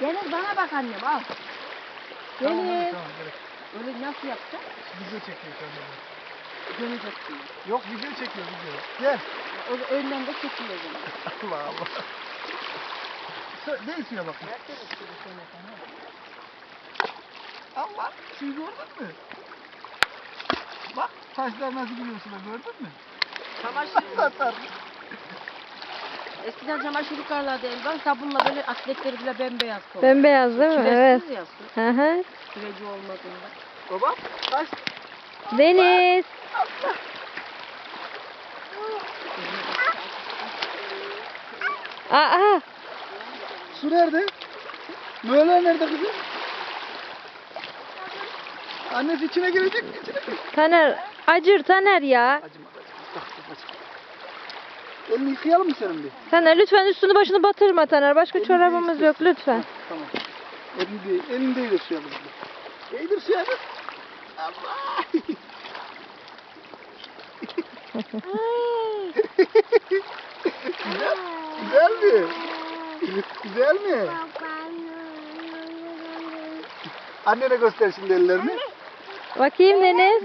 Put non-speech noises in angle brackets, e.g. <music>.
Deniz bana bak annem al. Tamam, Deniz. tamam, gerek. Öyle nasıl yapacak? Video çekiyor kendine. Döneceksin. Yok video çekiyor video. Gel. O önden de o zaman. <laughs> Allah Allah. Sö- Ne istiyor bakayım? Allah. Suyu gördün mü? Bak taşlar nasıl gidiyor suda gördün mü? Çamaşır. <laughs> Satar. Eskiden çamaşır yıkarlardı elvan. Sabunla böyle atletleri bile bembeyaz koydu. Bembeyaz değil mi? Evet. Süresiz ya su. Hı hı. Süreci olmadığında. Baba taş. Deniz. Aa, Su nerede? Möğler nerede kızım? Annesi içine girecek mi? İçine girecek. Taner. Acır Taner ya. Acıma acıma. Bak, bak, bak. Elini yıkayalım mı senin bir? Taner lütfen üstünü başını batırma Taner. Başka Elini çorabımız yok lütfen. Tamam. Elini değil, elini değdir suya kızım. Değdir suya kız. Allah. güzel, güzel mi? Güzel mi? Annene göster şimdi ellerini. Bakayım Deniz.